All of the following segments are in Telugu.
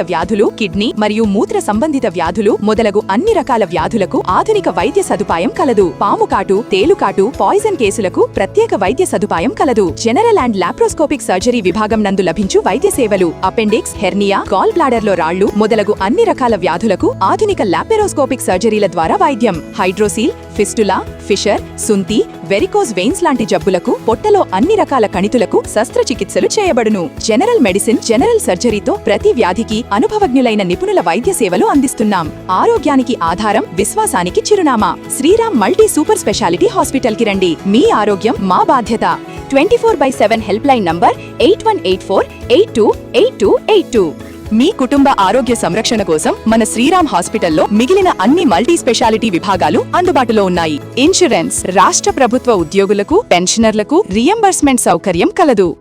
వ్యాధులు కిడ్నీ మరియు మూత్ర సంబంధిత వ్యాధులు మొదలగు అన్ని రకాల వ్యాధులకు ఆధునిక వైద్య సదుపాయం కలదు. పాము కాటు తేలుకాటు పాయిజన్ కేసులకు ప్రత్యేక వైద్య సదుపాయం కలదు. జనరల్ అండ్ లాప్రోస్కోపిక్ సర్జరీ విభాగం నందు లభించు వైద్య సేవలు అపెండిక్స్ హెర్నియా గాల్ బ్లాడర్లో రాళ్ళు మొదలగు అన్ని రకాల వ్యాధులకు ఆధునిక లాపెరోస్కోపిక్ సర్జరీల ద్వారా వైద్యం. హైడ్రోసీల్ ఫిస్టులా ఫిషర్ సుంతి వెరికోజ్ వెయిన్స్ లాంటి జబ్బులకు పొట్టలో అన్ని రకాల కణితులకు శస్త్రచికిత్సలు చేయబడును. జనరల్ మెడిసిన్ జనరల్ సర్జరీతో ప్రతి వ్యాధికి అనుభవజ్ఞులైన నిపుణుల వైద్య సేవలు అందిస్తున్నాం. ఆరోగ్యానికి ఆధారం విశ్వాసానికి చిరునామా. శ్రీరామ్ మల్టీ సూపర్ స్పెషాలిటీ హాస్పిటల్కి రండి. మీ ఆరోగ్యం మా బాధ్యత. Twenty four by seven help line number eight one eight four eight two eight two eight two. మీ కుటుంబ ఆరోగ్య సంరక్షణ కోసం మన శ్రీరామ్ హాస్పిటల్లో మిగిలిన అన్ని మల్టీ స్పెషాలిటీ విభాగాలు అందుబాటులో ఉన్నాయి. ఇన్సూరెన్స్ రాష్ట్ర ప్రభుత్వ ఉద్యోగులకు పెన్షనర్లకు రియంబర్స్మెంట్ సౌకర్యం కలదు.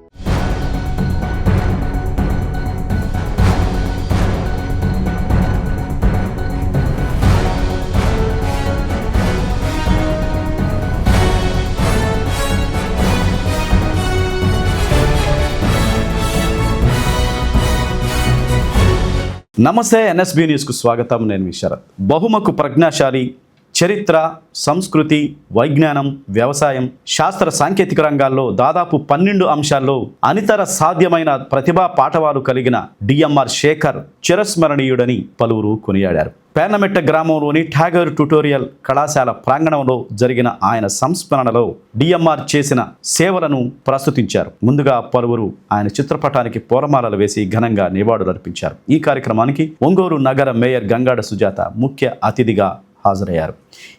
నమస్తే ఎన్ఎస్బి న్యూస్కు స్వాగతం. నేను మీ శరత్. బహుమకు ప్రజ్ఞాశాలి చరిత్ర సంస్కృతి వైజ్ఞానం వ్యవసాయం శాస్త్ర సాంకేతిక రంగాల్లో దాదాపు పన్నెండు అంశాల్లో అనితర సాధ్యమైన ప్రతిభా పాఠవాలు కలిగిన డిఎంఆర్ శేఖర్ చిరస్మరణీయుడని పలువురు కొనియాడారు. పేర్నమెట్ట గ్రామంలోని ఠాగర్ ట్యుటోరియల్ కళాశాల ప్రాంగణంలో జరిగిన ఆయన సంస్మరణలో డిఎంఆర్ చేసిన సేవలను ప్రస్తుతించారు. ముందుగా పలువురు ఆయన చిత్రపటానికి పూలమాలలు వేసి ఘనంగా నివాళులర్పించారు. ఈ కార్యక్రమానికి ఒంగోలు నగర మేయర్ గంగాడ సుజాత ముఖ్య అతిథిగా హాజరయ్యారు.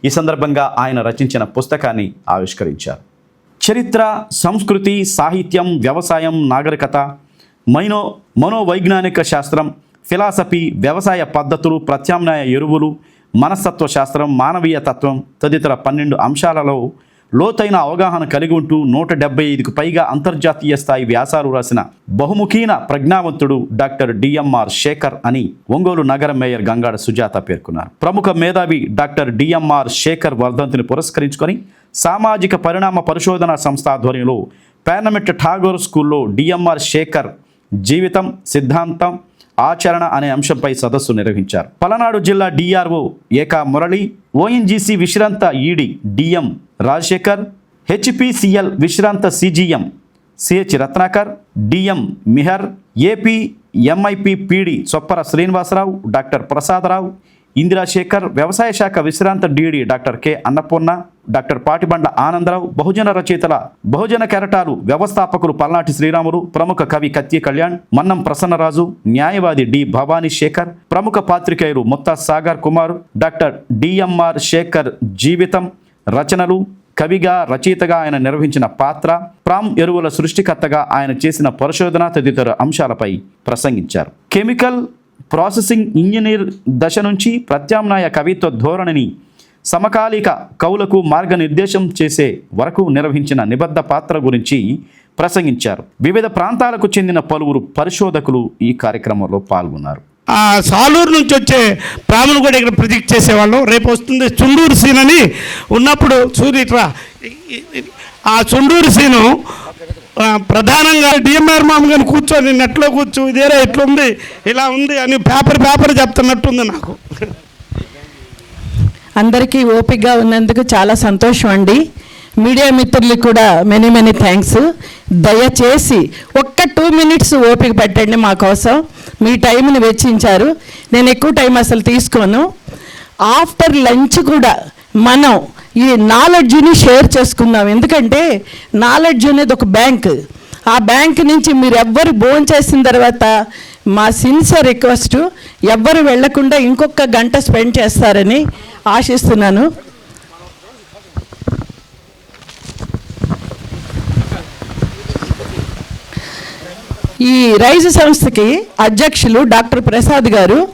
ఈ సందర్భంగా ఆయన రచించిన పుస్తకాన్ని ఆవిష్కరించారు. చరిత్ర సంస్కృతి సాహిత్యం వ్యవసాయం నాగరికత మైనో మనోవైజ్ఞానిక శాస్త్రం ఫిలాసఫీ వ్యవసాయ పద్ధతులు ప్రత్యామ్నాయ ఎరువులు మనస్తత్వ శాస్త్రం మానవీయ తత్వం తదితర పన్నెండు అంశాలలో లోతైన అవగాహన కలిగి ఉంటూ నూట డెబ్బై ఐదుకు పైగా అంతర్జాతీయ స్థాయి వ్యాసాలు రాసిన బహుముఖీన ప్రజ్ఞావంతుడు doctor D M R Sekhar అని ఒంగోలు నగర మేయర్ గంగాడ సుజాత పేర్కొన్నారు. ప్రముఖ మేధావి డాక్టర్ డిఎంఆర్ శేఖర్ వర్ధంతిని పురస్కరించుకొని సామాజిక పరిణామ పరిశోధన సంస్థ ఆధ్వర్యంలో పేర్నమెట్ ఠాగూర్ స్కూల్లో డిఎంఆర్ శేఖర్ జీవితం సిద్ధాంతం ఆచరణ అనే అంశంపై సదస్సు నిర్వహించారు. పలనాడు జిల్లా D R O Eka Murali O N G C విశ్రాంత E D D M Rajasekhar H P C L విశ్రాంత C G M C H Ratnakar D M Mihir A P M I P P D Choppara Srinivasarao doctor Prasadarao Indirasekhar వ్యవసాయ శాఖ విశ్రాంత D D doctor K Annapurna doctor Patibandla Anandarao బహుజన రచయితల బహుజన కెరటాలు వ్యవస్థాపకులు పల్నాటి శ్రీరాములు ప్రముఖ కవి కత్తి కళ్యాణ్ మన్నం ప్రసన్నరాజు న్యాయవాది డి భవానీ శేఖర్ ప్రముఖ పాత్రికేయులు Mutta Sagar Kumar doctor D M R Sekhar జీవితం రచనలు కవిగా రచయితగా ఆయన నిర్వహించిన పాత్ర ప్రామ్ ఎరువుల సృష్టికర్తగా ఆయన చేసిన పరిశోధన తదితర అంశాలపై ప్రసంగించారు. కెమికల్ ప్రాసెసింగ్ ఇంజనీర్ దశ నుంచి ప్రత్యామ్నాయ కవిత్వ ధోరణిని సమకాలిక కవులకు మార్గనిర్దేశం చేసే వరకు నిర్వహించిన నిబద్ధ పాత్ర గురించి ప్రసంగించారు. వివిధ ప్రాంతాలకు చెందిన పలువురు పరిశోధకులు ఈ కార్యక్రమంలో పాల్గొన్నారు. ఆ సాలూరు నుంచి వచ్చే ప్రాములు కూడా ఇక్కడ ప్రొజెక్ట్ చేసేవాళ్ళం. రేపు వస్తుంది చుండూరు సీన్ అని. ఉన్నప్పుడు సూర్యట్రా ఆ చుండూరు సీను ప్రధానంగా డిఎంఆర్ మామ గారిని కూర్చొని నెట్లో కూర్చో ఇదేరా ఇట్లుంది ఇలా ఉంది అని పేపర్ పేపర్ చెప్తున్నట్టుంది నాకు. అందరికీ ఓపికగా ఉన్నందుకు చాలా సంతోషం అండి. మీడియా మిత్రులకు కూడా మెనీ మెనీ థ్యాంక్స్ దయచేసి ఒక్క టూ మినిట్స్ ఓపిక పెట్టండి మా కోసం. మీ టైంని వెచ్చించారు. నేను ఎక్కువ టైం అసలు తీసుకోను. ఆఫ్టర్ లంచ్ కూడా మనం ఈ నాలెడ్జ్ని షేర్ చేసుకుందాం. ఎందుకంటే నాలెడ్జ్ అనేది ఒక బ్యాంక్. ఆ బ్యాంక్ నుంచి మీరు ఎవ్వరు భోజనం చేసిన తర్వాత మా సిన్సియర్ రిక్వెస్ట్ ఎవ్వరు వెళ్ళకుండా ఇంకొక గంట స్పెండ్ చేస్తారని ఆశిస్తున్నాను. ఈ రైజు సంస్థకి అధ్యక్షులు డాక్టర్ ప్రసాద్ గారు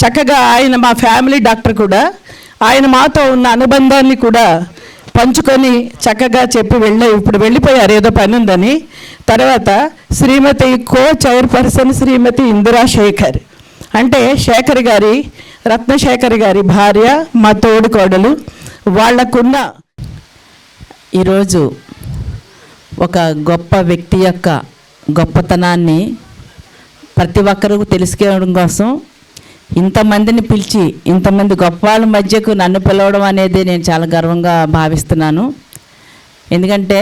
చక్కగా ఆయన మా ఫ్యామిలీ డాక్టర్ కూడా ఆయన మాతో ఉన్న అనుబంధాన్ని కూడా పంచుకొని చక్కగా చెప్పి వెళ్ళి ఇప్పుడు వెళ్ళిపోయారు ఏదో పని ఉందని. తర్వాత శ్రీమతి కో చైర్పర్సన్ శ్రీమతి ఇందిరా శేఖర్. అంటే శేఖర్ గారి రత్నశేఖర్ గారి భార్య మా తోడు కోడలు వాళ్ళకున్న ఈరోజు ఒక గొప్ప వ్యక్తి యొక్క గొప్పతనాన్ని ప్రతి ఒక్కరికి తెలుసుకోవడం కోసం ఇంతమందిని పిలిచి ఇంతమంది గొప్ప వాళ్ళ మధ్యకు నన్ను పిలవడం అనేది నేను చాలా గర్వంగా భావిస్తున్నాను. ఎందుకంటే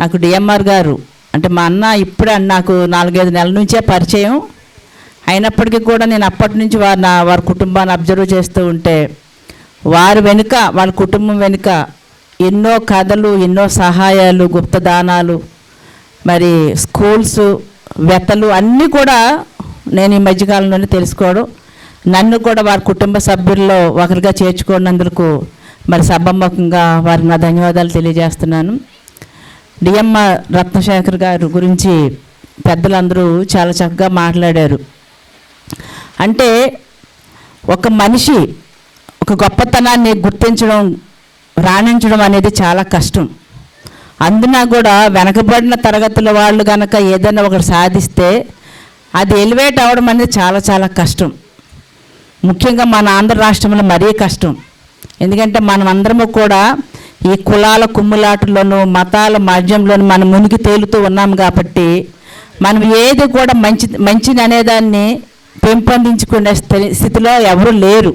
నాకు డిఎంఆర్ గారు అంటే మా అన్న ఇప్పుడే నాకు నాలుగైదు నెలల నుంచే పరిచయం. అయినప్పటికీ కూడా నేను అప్పటి నుంచి వారి నా వారి కుటుంబాన్ని అబ్జర్వ్ చేస్తూ ఉంటే వారి వెనుక వాళ్ళ కుటుంబం వెనుక ఎన్నో కథలు ఎన్నో సహాయాలు గుప్తదానాలు మరి స్కూల్స్ వ్యతలు అన్నీ కూడా నేను ఈ మధ్యకాలంలోనే తెలుసుకోవడం. నన్ను కూడా వారి కుటుంబ సభ్యుల్లో ఒకరిగా చేర్చుకున్నందుకు మరి సభముఖంగా వారికి నా ధన్యవాదాలు తెలియజేస్తున్నాను. డిఎమ్మ రత్నశేఖర్ గారు గురించి పెద్దలందరూ చాలా చక్కగా మాట్లాడారు. అంటే ఒక మనిషి ఒక గొప్పతనాన్ని గుర్తించడం రాణించడం అనేది చాలా కష్టం. అందున కూడా వెనకబడిన తరగతుల వాళ్ళు కనుక ఏదైనా ఒకటి సాధిస్తే అది ఎలివేట్ అవ్వడం అనేది చాలా చాలా కష్టం. ముఖ్యంగా మన ఆంధ్ర రాష్ట్రంలో మరీ కష్టం. ఎందుకంటే మనం అందరము కూడా ఈ కులాల కుమ్ములాటల్లోనూ మతాల మాధ్యంలోనూ మనం మునిగి తేలుతూ ఉన్నాం కాబట్టి మనం ఏది కూడా మంచి మంచిని అనేదాన్ని పెంపొందించుకునే స్థితిలో ఎవరు లేరు.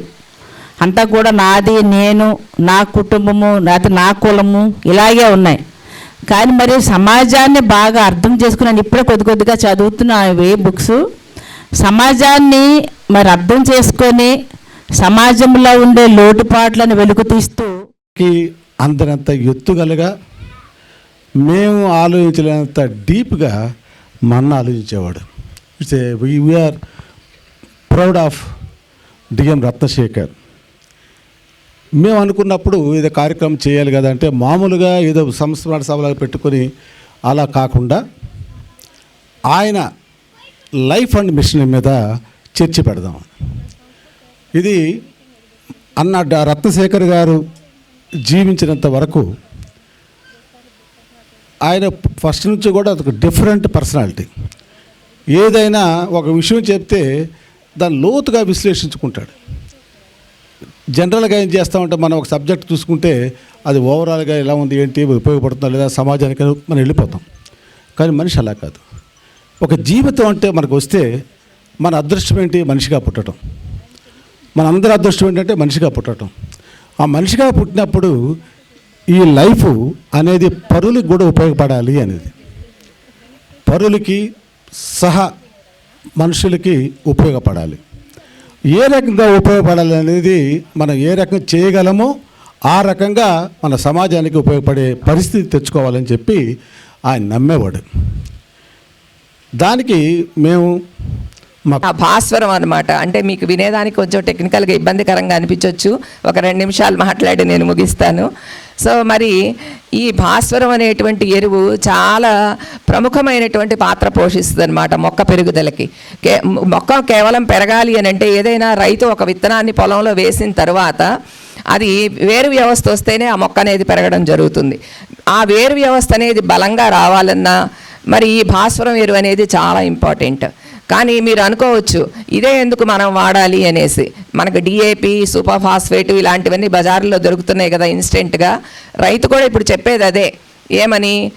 అంతా కూడా నాది నేను నా కుటుంబము లేకపోతే నా కులము ఇలాగే ఉన్నాయి. కానీ మరి సమాజాన్ని బాగా అర్థం చేసుకున్నాను ఇప్పుడే కొద్ది కొద్దిగా చదువుతున్నా ఇవి బుక్స్ సమాజాన్ని మరి అర్థం చేసుకొని సమాజంలో ఉండే లోటుపాట్లను వెలుగు తీస్తూ అందరంత ఎత్తుగలగా మేము ఆలోచించలేనంత డీప్గా మన ఆలోచించేవాడు. It's a we are proud of D M Ratnasekhar. మేము అనుకున్నప్పుడు ఏదో కార్యక్రమం చేయాలి కదా అంటే మామూలుగా ఏదో సంస్మరణ సభలాగా పెట్టుకొని అలా కాకుండా ఆయన లైఫ్ అండ్ మిషన్ మీద చర్చ పెడదాం. ఇది అన్న రత్నశేఖర్ గారు జీవించినంత వరకు ఆయన ఫస్ట్ నుంచి కూడా ఒక డిఫరెంట్ పర్సనాలిటీ. ఏదైనా ఒక విషయం చెప్తే దాన్ని లోతుగా విశ్లేషించుకుంటాడు. జనరల్గా ఏం చేస్తామంటే మనం ఒక సబ్జెక్ట్ చూసుకుంటే అది ఓవరాల్గా ఎలా ఉంది ఏంటి ఉపయోగపడుతుందా లేదా సమాజానికి మనం వెళ్ళిపోతాం. కానీ మనిషి అలా కాదు. ఒక జీవితం అంటే మనకు వస్తే మన అదృష్టం ఏంటి? మనిషిగా పుట్టడం మన అందరి అదృష్టం ఏంటంటే మనిషిగా పుట్టడం ఆ మనిషిగా పుట్టినప్పుడు ఈ లైఫ్ అనేది పరులకు కూడా ఉపయోగపడాలి అనేది. పరులకి సహా మనుషులకి ఉపయోగపడాలి. ఏ రకంగా ఉపయోగపడాలనేది మనం ఏ రకంగా చేయగలమో ఆ రకంగా మన సమాజానికి ఉపయోగపడే పరిస్థితి తెచ్చుకోవాలని చెప్పి ఆయన నమ్మేవాడు. దానికి మేము మా ఆ భాస్వరం అనమాట అంటే మీకు వినేదానికి కొంచెం టెక్నికల్గా ఇబ్బందికరంగా అనిపించవచ్చు ఒక రెండు నిమిషాలు మాట్లాడి నేను ముగిస్తాను. సో మరి ఈ భాస్వరం అనేటువంటి ఎరువు చాలా ప్రముఖమైనటువంటి పాత్ర పోషిస్తుంది అనమాట మొక్క పెరుగుదలకి. కే మొక్క కేవలం పెరగాలి అని అంటే ఏదైనా రైతు ఒక విత్తనాన్ని పొలంలో వేసిన తర్వాత అది వేరు వ్యవస్థ వస్తేనే ఆ మొక్క అనేది పెరగడం జరుగుతుంది. ఆ వేరు వ్యవస్థ అనేది బలంగా రావాలన్నా మరి ఈ భాస్వరం ఎరువు అనేది చాలా ఇంపార్టెంట్. కానీ మీరు అనుకోవచ్చు ఇదే ఎందుకు మనం వాడాలి అనేసి. మనకు డిఏపి సూపర్ ఫాస్ఫేట్ ఇలాంటివన్నీ బజార్లో దొరుకుతున్నాయి కదా ఇన్స్టెంట్గా. రైతు కూడా ఇప్పుడు చెప్పేది అదే. ఏమని?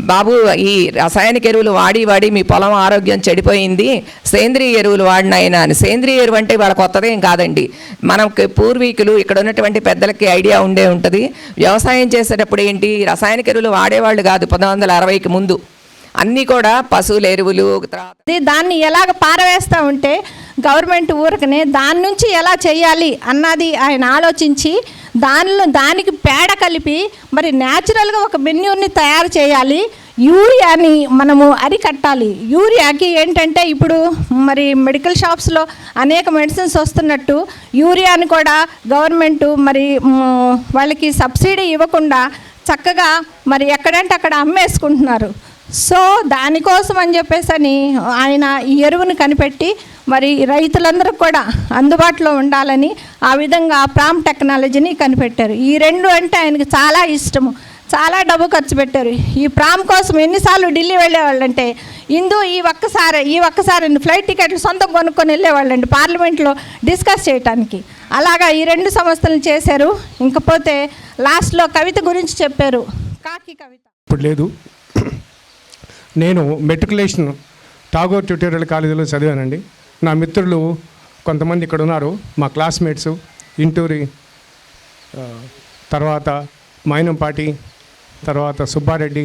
బాబు ఈ రసాయనిక ఎరువులు వాడి వాడి మీ పొలం ఆరోగ్యం చెడిపోయింది. సేంద్రియ ఎరువులు వాడినైనా అని. సేంద్రియ ఎరువు అంటే వాళ్ళ కొత్తదేం కాదండి. మనకి పూర్వీకులు ఇక్కడ ఉన్నటువంటి పెద్దలకి ఐడియా ఉండే ఉంటుంది. వ్యవసాయం చేసేటప్పుడు ఏంటి? రసాయనిక ఎరువులు వాడేవాళ్ళు కాదు పంతొమ్మిది వందల అరవైకి ముందు. అన్నీ కూడా పశువుల ఎరువులు దాన్ని ఎలాగ పారవేస్తూ ఉంటే గవర్నమెంట్ ఊరకనే దాని నుంచి ఎలా చేయాలి అన్నది ఆయన ఆలోచించి దానిలో దానికి పేడ కలిపి మరి న్యాచురల్గా ఒక మెన్యూర్ని తయారు చేయాలి. యూరియాని మనము అరికట్టాలి. యూరియాకి ఏంటంటే ఇప్పుడు మరి మెడికల్ షాప్స్లో అనేక మెడిసిన్స్ వస్తున్నట్టు యూరియాని కూడా గవర్నమెంట్ మరి వాళ్ళకి సబ్సిడీ ఇవ్వకుండా చక్కగా మరి ఎక్కడంటే అక్కడ అమ్మేసుకుంటున్నారు. సో దానికోసం అని చెప్పేసి అని ఆయన ఈ ఎరువును కనిపెట్టి మరి రైతులందరూ కూడా అందుబాటులో ఉండాలని ఆ విధంగా ప్రామ్ టెక్నాలజీని కనిపెట్టారు. ఈ రెండు అంటే ఆయనకి చాలా ఇష్టము. చాలా డబ్బు ఖర్చు పెట్టారు. ఈ ప్రామ్ కోసం ఎన్నిసార్లు ఢిల్లీ వెళ్ళేవాళ్ళంటే ఇందు ఈ ఒక్కసారి ఈ ఒక్కసారి ఫ్లైట్ టికెట్లు సొంతం కొనుక్కొని వెళ్ళేవాళ్ళండి పార్లమెంట్లో డిస్కస్ చేయటానికి. అలాగా ఈ రెండు సంస్థలు చేశారు. ఇంకపోతే లాస్ట్లో కవిత గురించి చెప్పారు. కాకి కవిత. ఇప్పుడు లేదు. నేను మెట్రికులేషన్ టాగోర్ ట్యూటోరియల్ కాలేజీలో చదివానండి. నా మిత్రులు కొంతమంది ఇక్కడ ఉన్నారు. మా క్లాస్మేట్స్ ఇంటూరి తర్వాత మైనంపాటి తర్వాత సుబ్బారెడ్డి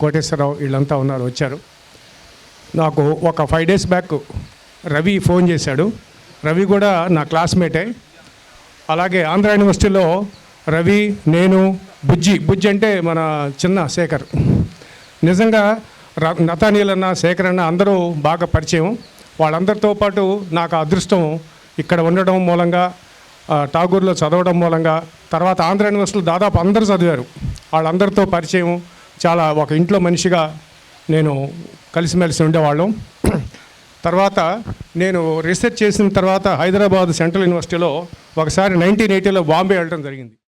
కోటేశ్వరరావు వీళ్ళంతా ఉన్నారు వచ్చారు. నాకు ఒక five days back Ravi phone చేశాడు. రవి కూడా నా క్లాస్మేటే. అలాగే ఆంధ్ర యూనివర్సిటీలో రవి నేను బుజ్జి బుజ్జి అంటే మన చిన్న శేఖర్. నిజంగా నతానీల్ అన్న శేఖర్ అన్న అందరూ బాగా పరిచయం. వాళ్ళందరితో పాటు నాకు అదృష్టం ఇక్కడ ఉండడం మూలంగా ఠాగూర్లో టాగూర్లో చదవడం మూలంగా తర్వాత ఆంధ్ర యూనివర్సిటీలో దాదాపు అందరూ చదివారు. వాళ్ళందరితో పరిచయం. చాలా ఒక ఇంట్లో మనిషిగా నేను కలిసిమెలిసి ఉండేవాళ్ళం. తర్వాత నేను రీసెర్చ్ చేసిన తర్వాత హైదరాబాద్ సెంట్రల్ యూనివర్సిటీలో ఒకసారి నైన్టీన్ ఎయిటీలో బాంబే వెళ్ళడం జరిగింది.